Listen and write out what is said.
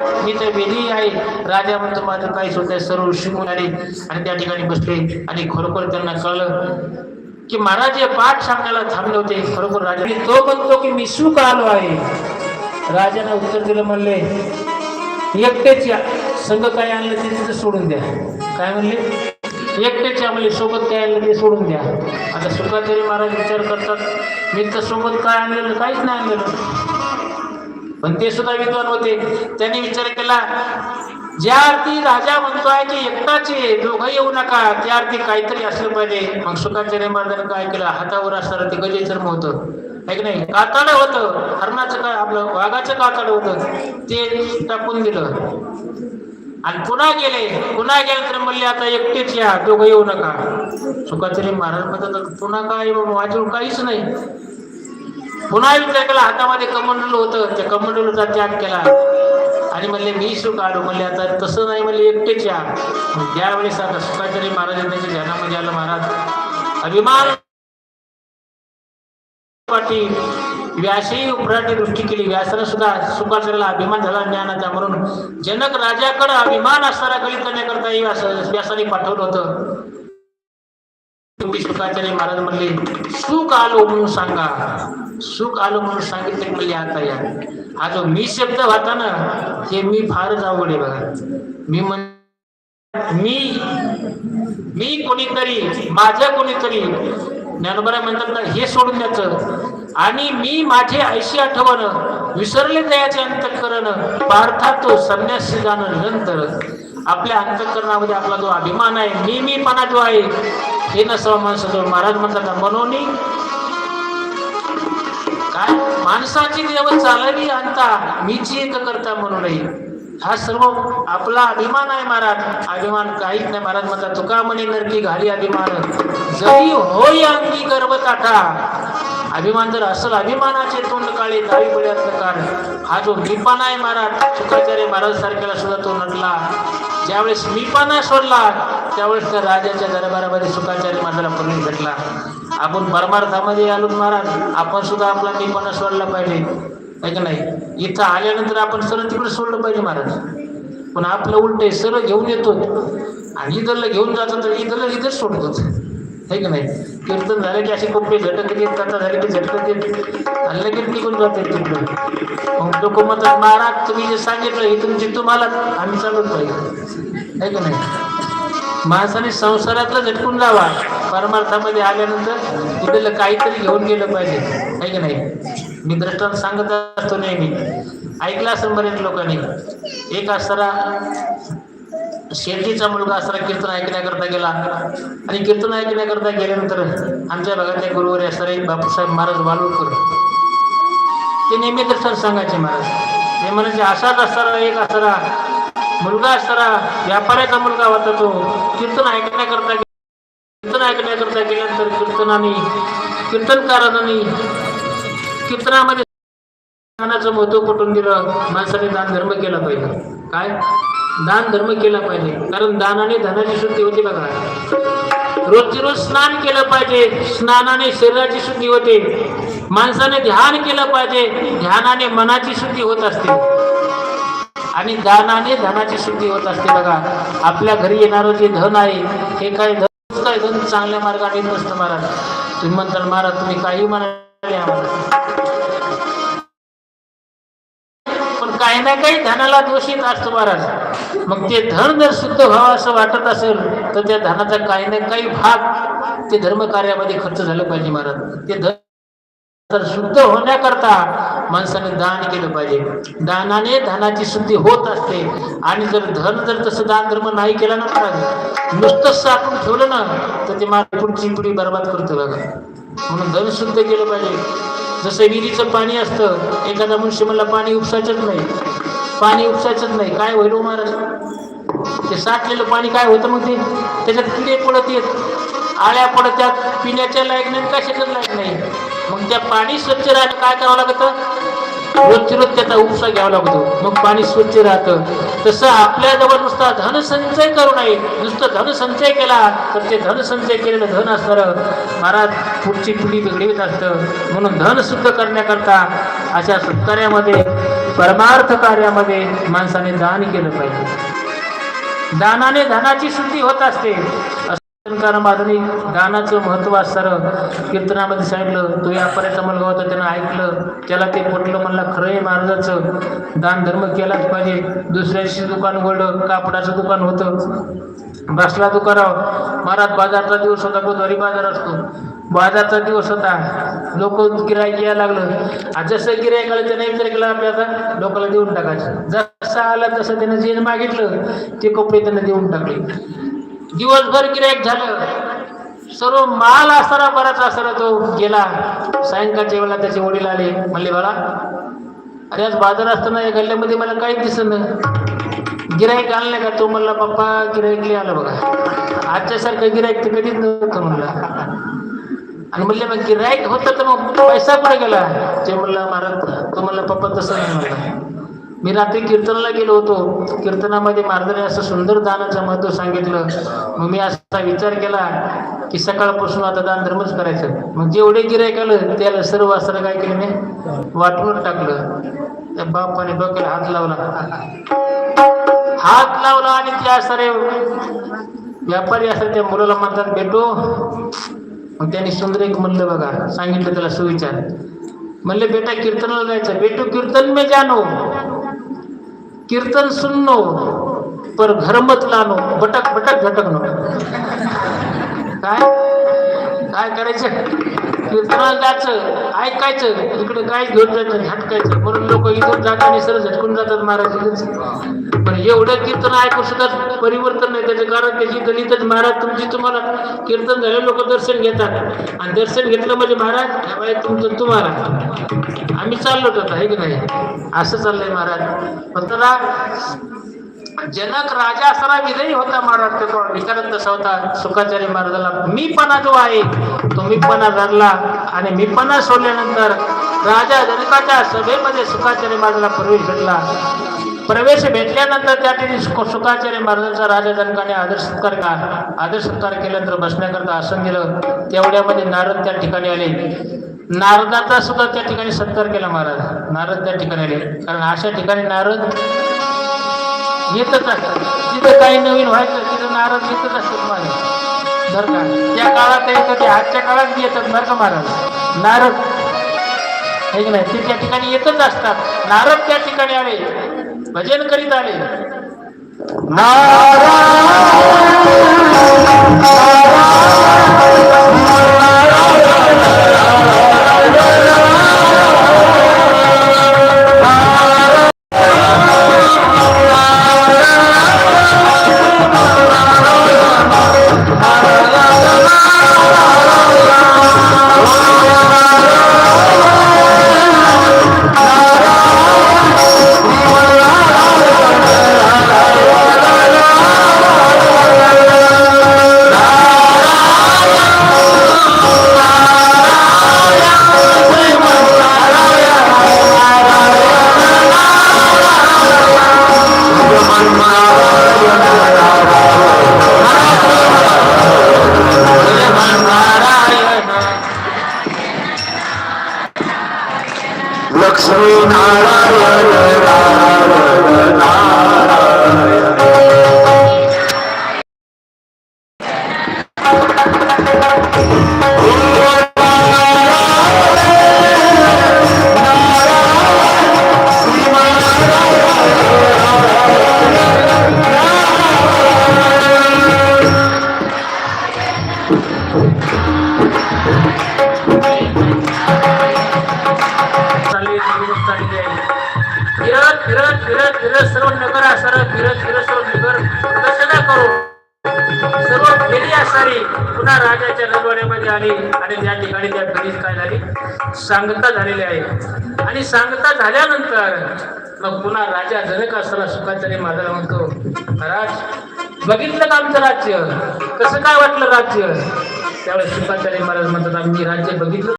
मी तर वेली आहे. राजा म्हणतो माझं काही सुद्धा सर्व शिकून आले. आणि त्या ठिकाणी बसले आणि खरोखर त्यांना कळलं की महाराज हे पाठ सांगायला थांबले होते. खरोखर राजा तो म्हणतो की मी सुख आलो आहे. राजाने उत्तर दिलं म्हणले एकटेच या संघ काय आणलं ते तिथं सोडून द्या. काय म्हणले? एकटेच या म्हणले सोबत काय आणलं ते सोडून द्या. आता सुखाचार्य महाराज विचार करतात मी तर सोबत काय आणलेलं काहीच नाही आणलेलं. पण ते सुद्धा विद्वान होते. त्यांनी विचार केला ज्या अर्थी राजा म्हणतोय की एकटाचे दोघं येऊ नका त्या अर्थी काहीतरी असलं पाहिजे. मग सुखाचार्य महाराजांनी काय केलं? हातावर असणार ते गजेचर्म होतं. ऐक की नाही? कातड होतं. हरणाचं काय आपलं वाघाचं कातड होतं. ते टाकून दिलं. आणि पुन्हा गेले. पुन्हा गेले तर म्हणले आता एकटेच या दोघं येऊ नका. सुखाचार्य महाराज म्हणतात पुन्हा काय बाबा, काहीच नाही. पुन्हा विचार हातामध्ये कमंडल होतं. त्या कमंडलचा त्याग केला. आणि म्हणले मी सुख काढू. म्हणले आता तसं नाही. म्हणले एकटेच या. ज्यावेळेस त्यावेळेस आता सुखाचार्य महाराज त्यांच्या ध्यानामध्ये आलं महाराज अभिमान पाठी व्यासही उपराटी दृष्टी केली. व्यासानं सुद्धा सुखाचार्याला अभिमान झाला ज्ञानाचा. म्हणून जनक राजाकडे अभिमान असणारा गलित करण्याकरता व्यासाने पाठवलं होतं. तुम्ही सुखाचार्य महाराज म्हणले सुख आलो म्हणून सांगा. सुख आलो म्हणून सांगितलं म्हणजे आता या. हा जो मी शब्द होता ना हे मी फारच आवड आहे बघा. मी म्हण मी मी कोणीतरी माझ्या कोणीतरी ज्ञानोबरा म्हणतात ना हे सोडून द्यायचं. आणि मी माझे ऐशी आठवण विसरले जायचे अंतकरण पार्था तो संन्यासी जाणं नंतर आपल्या अंतकरणामध्ये आपला जो अभिमान आहे मी मीपणा जो आहे हे नसावा माणसाजवळ. महाराज म्हणतात मनोनी काय माणसाची देव चालवी आणता मीची एक करता म्हणून हा सर्व आपला अभिमान आहे महाराज. अभिमान काहीच नाही महाराज म्हणतात तुका म्हणे नरकी घाली अभिमान. जरी होई अंगी गर्भ ताठा अभिमान जर असल अभिमानाचे तोंड काळे दावी पडल्याचं कारण हा जो मीपाना आहे महाराज शुकाचार्य महाराज सारख्याला सुद्धा तो नटला. ज्यावेळेस मीपाना सोडला त्यावेळेस त्या राजाच्या दरबारामध्ये सुखाचार्य महाराजाला प्रवेश भेटला. आपण परमार्थामध्ये आलो महाराज आपण सुद्धा आपला मीपणा सोडला पाहिजे. आहे का नाही? इथं आल्यानंतर आपण सरळ तिकडे सोडलं पाहिजे महाराज. पण आपलं उलट आहे सरळ घेऊन येतो. आणि इथलं घेऊन जातो तर इथलं इथंच सोडतो. आहे का नाही? कीर्तन झालं की असे कपडे झटक देत कथा झाली की झटक देत आणि लगेच निघून जाते तिकडं. मग लोक म्हणतात महाराज तुम्ही जे सांगितलं हे तुमची तुम्हाला आम्ही चालत पाहिजे आहे का नाही? माणसाने संसारातला झटकून लावा. परमार्थामध्ये आल्यानंतर कुठेला काहीतरी घेऊन गेलं पाहिजे. आहे की नाही? मी दृष्टांत सांगत असतो नेहमी. ऐकलं असं बरेच लोकांनी. एक असताना शेतीचा मुलगा असताना कीर्तन ऐकण्याकरता गेला. आणि कीर्तन ऐकण्याकरता गेल्यानंतर आमच्या भागातले गुरुवारी असणारे बापूसाहेब महाराज वालूरकर ते नेहमी दर्शन सांगायचे महाराज. ते म्हणायचे असाच असताना एक असरा. मुलगा असताना व्यापाऱ्याचा मुलगा होता तो. कीर्तन ऐकण्याकरता कीर्तन ऐकण्याकरता गेल्यानंतर कीर्तनाने कीर्तनकारांनी कीर्तनामध्ये दानाचं महत्त्व पटवून दिलं. माणसाने दान धर्म केला पाहिजे. काय? दान धर्म केला पाहिजे. कारण दानाने धनाची शुद्धी होती बघा. रोजची रोज स्नान केलं पाहिजे. स्नानाने शरीराची शुद्धी होते. माणसाने ध्यान केलं पाहिजे. ध्यानाने मनाची शुद्धी होत असते. आणि दानाने धनाची शुद्धी होत असते बघा. आपल्या घरी येणारं जे धन आहे हे काय धन काय धन चांगल्या मार्गाने नसतं महाराज तुम्ही म्हणताल महाराज तुम्ही काही म्हणाले पण काही ना काही धनाला दोषीत असतो महाराज. मग ते धन जर शुद्ध व्हावं असं वाटत असेल तर त्या धनाचा काही ना काही भाग ते धर्मकार्यामध्ये खर्च झालं पाहिजे महाराज. ते धन तर शुद्ध होण्याकरता माणसाने दान केलं पाहिजे. दानाने धनाची शुद्धी होत असते. आणि जर धन जर तसं दान धर्म नाही केला ना महाराज नुसतं साठून ठेवलं ना तर ते माझी पुढची पिढी बर्बाद करतं बघा. म्हणून धन शुद्ध केलं पाहिजे. जसं विहिरीचं पाणी असतं एखादा मनुष्य मला पाणी उपसायचंच नाही. पाणी उपसायचंच नाही. काय होईल हो महाराज? ते साठलेलं पाणी काय होतं मग ते? त्याच्यात किडे पडत येत आळ्या पडत त्यात पिण्याच्या लायक नाही कशाच्याच लायक नाही? मग त्या पाणी स्वच्छ राहायला काय करावं लागतं? रोज रोज त्याचा उपसा घ्यावा लागतो. मग पाणी स्वच्छ राहतं. तसं आपल्याजवळ नुसता धनसंचय करू नये. नुसतं धनसंचय केला तर ते धनसंचय केलेलं धन असणारं महाराज पुढची पिढी बिघडवीत असतं. म्हणून धन शुद्ध करण्याकरता अशा सत्कार्यामध्ये परमार्थ कार्यामध्ये माणसाने दान केलं पाहिजे. दानाने धनाची शुद्धी होत असते. कारण माधुनी दानाचं महत्त्व असणारं कीर्तनामध्ये सांगितलं तो यापर्यंत मुलगा होता त्यानं ऐकलं त्याला ते पटलं म्हणलं खरंही महाराजाचं. दान धर्म केलाच पाहिजे. दुसऱ्या दिवशी दुकान उघडलं कापडाचं दुकान होतं. बसला दुकानावर महाराज बाजारचा दिवस होता बुधवारी बाजार असतो. बाजारचा दिवस होता. लोक गिरायक यायला लागलं. जसं गिरायक आलं त्याने विचार केला आपल्याला लोकांना देऊन टाकायचं. जसं आलं तसं त्यानं जे मागितलं ते कपडे त्यांना देऊन टाकले. दिवसभर गिरायक झालं. सर्व माल असताना बराच असताना तो गेला. सायंकाळच्या वेळेला त्याचे वडील आले. म्हणले बाळा अरे आज बाजार असताना या गल्ल्यामध्ये मला काहीच दिसत गिरायक आलं नाही का? तो म्हणला पप्पा गिराईक लई आलं बघा. आजच्यासारखं गिरायक तर कधीच नव्हतं म्हणला. आणि म्हणले मग गिरायक होतं तर मग पैसा कुठे गेला? ते म्हणला महाराज तो म्हणला पप्पा तसं नाही म्हणला. मी रात्री कीर्तनाला गेलो होतो. कीर्तनामध्ये महाराजांनी असं सुंदर दानाचं महत्त्व सांगितलं. मग मी असा विचार केला की सकाळपासून आता दान धर्मच करायचं. मग जेवढे गिरायक आलं त्याला सर्व असं काय केलं मी? वाटून टाकलं. त्या बापाने डोक्याला हात लावला. हात लावला आणि त्या सारे व्यापारी असं त्या मुलाला म्हणतात भेटो. मग त्यांनी सुंदर एक म्हणलं बघा सांगितलं त्याला सुविचार. म्हणले बेटा कीर्तनाला जायचं. बेटू कीर्तन मे जानो. कीर्तन सुननो पर घर मत लानो बटक बटक काय? काय करायचं? कीर्तनाला जायचं ऐकायचं इकडे काय घेऊन जायचं झटकायचं म्हणून लोक इथून जाताना आणि सरळ झटकून जातात महाराज पण एवढं कीर्तन ऐकू सुद्धा परिवर्तन नाही. त्याचं कारण त्याची गणितच महाराज तुमची तुम्हाला कीर्तन झाले लोक दर्शन घेतात. आणि दर्शन घेतलं म्हणजे महाराज ह्या तुमचं तुम्हाला. आम्ही चाललो आता हे की नाही? असं चाललंय महाराज. पण त्याला जनक राजा असताना विजयी होता महाराज त्याचा विचारत तसा होता सुखाचार्य महाराजाला. मी पणा जो आहे तो मीपणा धरला आणि मी पणा सोडल्यानंतर राजा जनकाच्या सभेमध्ये सुखाचार्य महाराजाला प्रवेश भेटला प्रवेश भेटल्यानंतर त्या ठिकाणी सुखाचार्य महाराजांचा राजा जनकाने आदर सत्कार का आदर सत्कार केल्यानंतर बसण्याकरता आसन दिलं. तेवढ्यामध्ये नारद त्या ठिकाणी आले. नारदाचा सुद्धा त्या ठिकाणी सत्कार केला महाराज. नारद त्या ठिकाणी आले. कारण अशा ठिकाणी नारद येतच असतात. तिथं काही नवीन व्हायचं तिथं नारद येतच असतात महाराज. बरं का? त्या काळात येतं ते आजच्या काळात बी येतात बरं का महाराज? नारद. हे की नाही? ते त्या ठिकाणी येतच असतात. नारद त्या ठिकाणी आले. भजन करीत आले. लक्ष्मी पुन्हा राजाच्या रजवाड्यामध्ये आली आणि त्या ठिकाणी त्या घरीच काय झाली सांगता झालेली आहे. आणि सांगता झाल्यानंतर मग पुन्हा राजा जनक असताना सुखाचार्य माझा म्हणतो महाराज बघितलं का आमचं राज्य? कसं काय वाटलं राज्य? त्यावेळेस सुखाचार्य महाराज म्हणतात आम्ही राज्य बघितलं